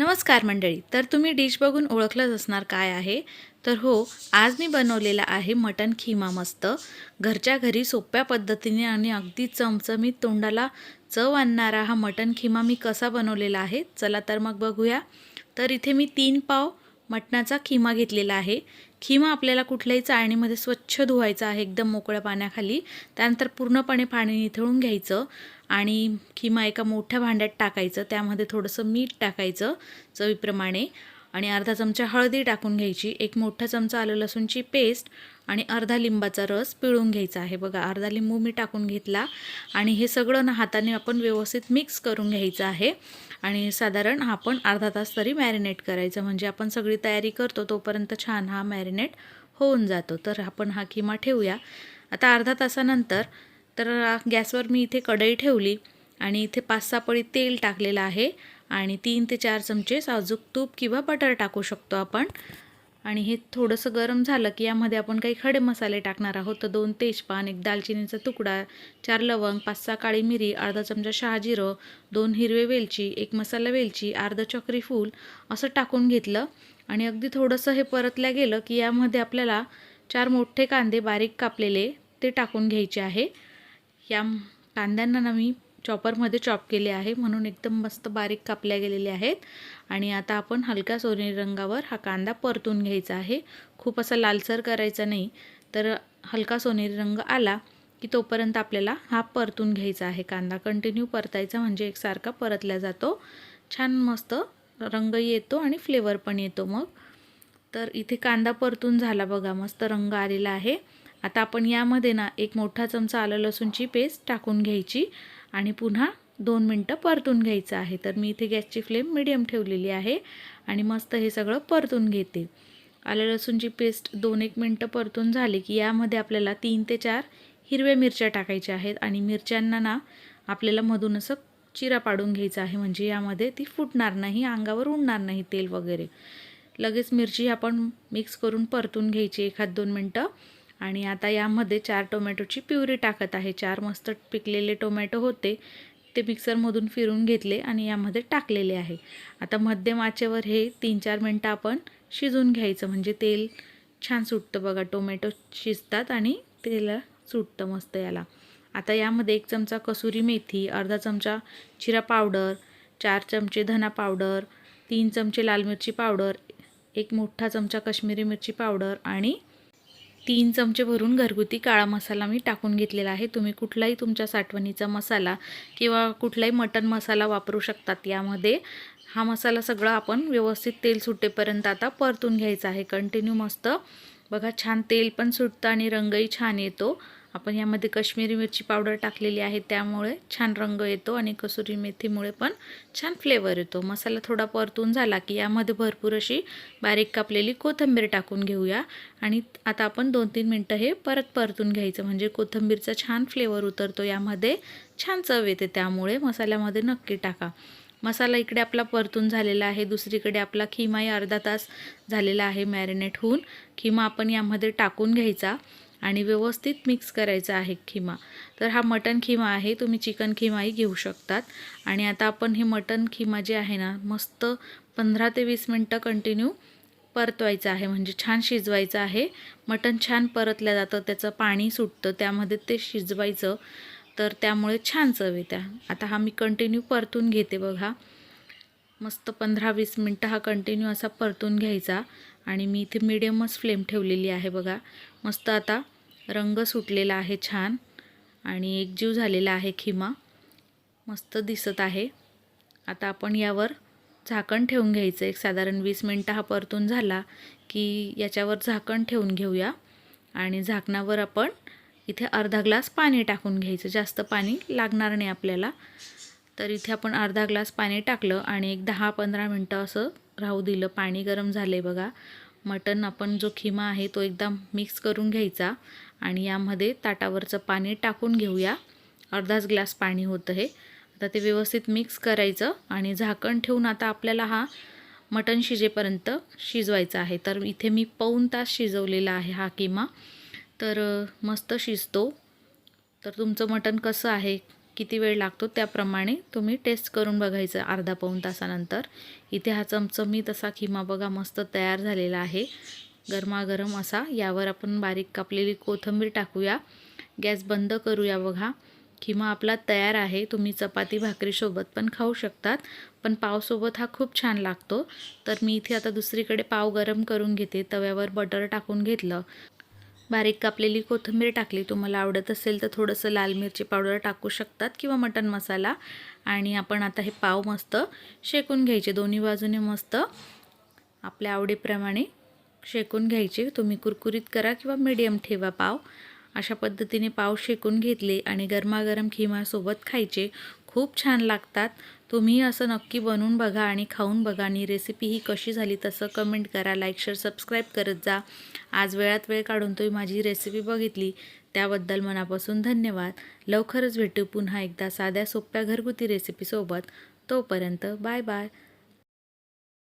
नमस्कार मंडळी तर तुम्ही डिश बघून ओळखलंच असणार काय आहे? तर हो आज मी बनवलेला आहे मटन खिमा मस्त. घरच्या घरी सोप्या पद्धतीने आणि अगदी चमचमीत तोंडाला चव आणणारा हा मटण खिमा मी कसा बनवलेला आहे? चला तर मग बघूया. तर इथे मी तीन पाव मटणाचा खिमा घेतलेला आहे. खिमा आपल्याला कुठल्याही चाळणीमध्ये स्वच्छ धुवायचा आहे एकदम मोकळ्या पाण्याखाली त्यानंतर पूर्णपणे पाणी निथळून घ्यायचं आणि खिमा एका मोठ्या भांड्यात टाकायचं. त्यामध्ये थोडंसं मीठ टाकायचं चवीप्रमाणे आणि अर्धा चमचा हळदी टाकून घ्यायची. एक मोठा चमचा आलं लसूणची पेस्ट आणि अर्धा लिंबाचा रस पिळून घ्यायचा आहे. बघा अर्धा लिंबू मी टाकून घेतला आणि हे सगळं ना हाताने आपण व्यवस्थित मिक्स करून घ्यायचं आहे. आणि साधारण आपण अर्धा तास तरी मॅरिनेट करायचं. म्हणजे आपण सगळी तयारी करतो तोपर्यंत छान हा मॅरिनेट होऊन जातो. तर आपण हा किमा ठेवूया. आता अर्धा तासानंतर तर गॅसवर मी इथे कढई ठेवली आणि इथे पाच सहा पळी तेल टाकलेलं आहे. आणि तीन ते चार चमचे साजूक तूप किंवा बटर टाकू शकतो आपण. आणि हे थोडंसं गरम झालं की यामध्ये आपण काही खडे मसाले टाकणार आहोत. तर दोन तेजपान एक दालचिनीचा तुकडा चार लवंग पाच सहा काळी मिरी अर्धा चमचा शहाजिरं दोन हिरवे वेलची एक मसाला वेलची अर्धा चक्री फूल असं टाकून घेतलं. आणि अगदी थोडंसं हे परतल्या गेलं की यामध्ये आपल्याला चार मोठे कांदे बारीक कापलेले ते टाकून घ्यायचे आहे. या कांद्यांना ना मी चॉपरमध्ये चॉप केले आहे. म्हणून एकदम मस्त बारीक कापल्या गेलेले आहेत. आणि आता आपण हलक्या सोनेरी रंगावर हा कांदा परतून घ्यायचा आहे. खूप असा लालसर करायचा नाही. तर हलका सोनेरी रंग आला की तोपर्यंत आपल्याला हा परतून घ्यायचा आहे कांदा. कंटिन्यू परतायचा म्हणजे एकसारखा परतला जातो. छान मस्त रंग येतो आणि फ्लेवर पण येतो मग. तर इथे कांदा परतून झाला बघा. मस्त रंग आलेला आहे. आता आपण यामध्ये ना एक मोठा चमचा आलं लसूणची पेस्ट टाकून घ्यायची. आणि पुन्हा दोन मिनटं परतून घ्यायचं आहे. तर मी इथे गॅसची फ्लेम मिडियम ठेवलेली आहे आणि मस्त हे सगळं परतून घेते. आलं लसूणची पेस्ट दोन एक मिनटं परतून झाली की यामध्ये आपल्याला तीन ते चार हिरव्या मिरच्या टाकायच्या आहेत आणि मिरच्यांना ना आपल्याला मधून असं चिरा पाडून घ्यायचा आहे. म्हणजे यामध्ये ती फुटणार नाही अंगावर उडणार नाही तेल वगैरे. लगेच मिरची आपण मिक्स करून परतून घ्यायची एखाद दोन मिनटं. आणि आता यामध्ये चार टोमॅटोची प्युरी टाकत आहे. चार मस्त पिकलेले टोमॅटो होते. ते मिक्सरमधून फिरून घेतले आणि यामध्ये टाकलेले आहे. आता मध्यम आचेवर हे तीन चार मिनटं आपण शिजून घ्यायचं. म्हणजे तेल छान सुटतं बघा. टोमॅटो शिजतात आणि तेल सुटतं मस्त याला. आता यामध्ये एक चमचा कसुरी मेथी अर्धा चमचा जिरा पावडर चार चमचे धना पावडर तीन चमचे लाल मिरची पावडर एक मोठा चमचा कश्मीरी मिरची पावडर आणि तीन चमचे भरून घरगुती काळा मसाला मी टाकून घेतलेला आहे. तुम्ही कुठलाही तुमच्या साठवणीचा मसाला किंवा कुठलाही मटन मसाला वापरू शकतात यामध्ये. हा मसाला सगळा आपण व्यवस्थित तेल सुटेपर्यंत आता परतून घ्यायचा आहे. कंटिन्यू मस्त. बघा छान तेल पण सुटतं आणि रंगही छान येतो. आपण यामध्ये कश्मीरी मिरची पावडर टाकलेली आहे त्यामुळे छान रंग येतो आणि कसुरी मेथीमुळे पण छान फ्लेवर येतो. मसाला थोडा परतून झाला की यामध्ये भरपूर अशी बारीक कापलेली कोथिंबीर टाकून घेऊया. आणि आता आपण दोन तीन मिनटं हे परत परतून घ्यायचं. म्हणजे कोथिंबीरचा छान फ्लेवर उतरतो यामध्ये. छान चव येते त्यामुळे मसाल्यामध्ये नक्की टाका. मसाला इकडे आपला परतून झालेला आहे दुसरीकडे आपला खिमाही अर्धा तास झालेला आहे मॅरिनेट होऊन. खिमा आपण यामध्ये टाकून घ्यायचा. आणि व्यवस्थित मिक्स करायचा आहे खिमा. तर हा मटन खिमा आहे तुम्ही चिकन खिमाही घेऊ शकतात. आणि आता आपण हे मटन खिमा जे आहे ना मस्त पंधरा ते वीस मिनटं कंटिन्यू परतवायचं आहे. म्हणजे छान शिजवायचं आहे. मटन छान परतलं जातं त्याचं पाणी सुटतं त्यामध्ये ते शिजवायचं. तर त्यामुळे छान चव येत्या. आता हा मी कंटिन्यू परतून घेते बघा. मस्त पंधरा वीस मिनटं हा कंटिन्यू असा परतून घ्यायचा. आणि मी इथे मिडियमच फ्लेम ठेवलेली आहे बघा. मस्त आता रंग सुटलेला आहे छान. आणि एकजीव झालेला आहे खिमा. मस्त दिसत आहे. आता आपण यावर झाकण ठेवून घ्यायचं. एक साधारण वीस मिनटं हा परतून झाला की याच्यावर झाकण ठेवून घेऊया. आणि झाकणावर आपण इथे अर्धा ग्लास पाणी टाकून घ्यायचं. जास्त पाणी लागणार नाही आपल्याला. तर इथे आपण अर्धा ग्लास पाणी टाकलं आणि एक दहा पंधरा मिनटं असं राहू दिलं. पाणी गरम झाले बघा. मटन आपण जो खिमा आहे तो एकदम मिक्स करून घ्यायचा आणि यामध्ये ताटावरचं पाणी टाकून घेऊया. अर्धाच ग्लास पाणी होतं हे. आता ते व्यवस्थित मिक्स करायचं आणि झाकण ठेवून आता आपल्याला हा मटण शिजेपर्यंत शिजवायचा आहे. तर इथे मी पाऊन तास शिजवलेला आहे हा किमा तर मस्त शिजतो. तर तुमचं मटण कसं आहे? किती वेळ लागतो त्याप्रमाणे तुम्ही टेस्ट करून बघायचं अर्धा पाऊण तासानंतर. इथे हा चमचमीत असा खिमा बघा मस्त तयार झालेला आहे. गरमागरम असा. यावर आपण बारीक कापलेली कोथिंबीर टाकूया. गॅस बंद करूया बघा. किंवा आपला तयार आहे. तुम्ही चपाती भाकरीसोबत पण खाऊ शकतात. पण पावसोबत हा खूप छान लागतो. तर मी इथे आता दुसरीकडे पाव गरम करून घेते. तव्यावर बटर टाकून घेतलं. बारीक कापलेली कोथिंबीर टाकली. तुम्हाला आवडत असेल तर थोडंसं लाल मिरची पावडर टाकू शकतात किंवा मटण मसाला. आणि आपण आता हे पाव मस्त शेकून घ्यायचे. दोन्ही बाजूने मस्त आपल्या आवडीप्रमाणे शेकून घ्यायचे. तुम्ही कुरकुरीत करा किंवा मीडियम ठेवा पाव. अशा पद्धतीने पाव शेकून घेतले आणि गरमागरम खिमासोबत खायचे. खूप छान लागतात. तुम्ही असं नक्की बनवून बघा आणि खाऊन बघा. आणि रेसिपी ही कशी झाली तसं कमेंट करा. लाईक शेअर सबस्क्राईब करत जा. आज वेळात वेळ काढून तुम्ही माझी रेसिपी बघितली. त्याबद्दल मनापासून धन्यवाद. लवकरच भेटू पुन्हा एकदा साध्या सोप्या घरगुती रेसिपीसोबत तोपर्यंत बाय बाय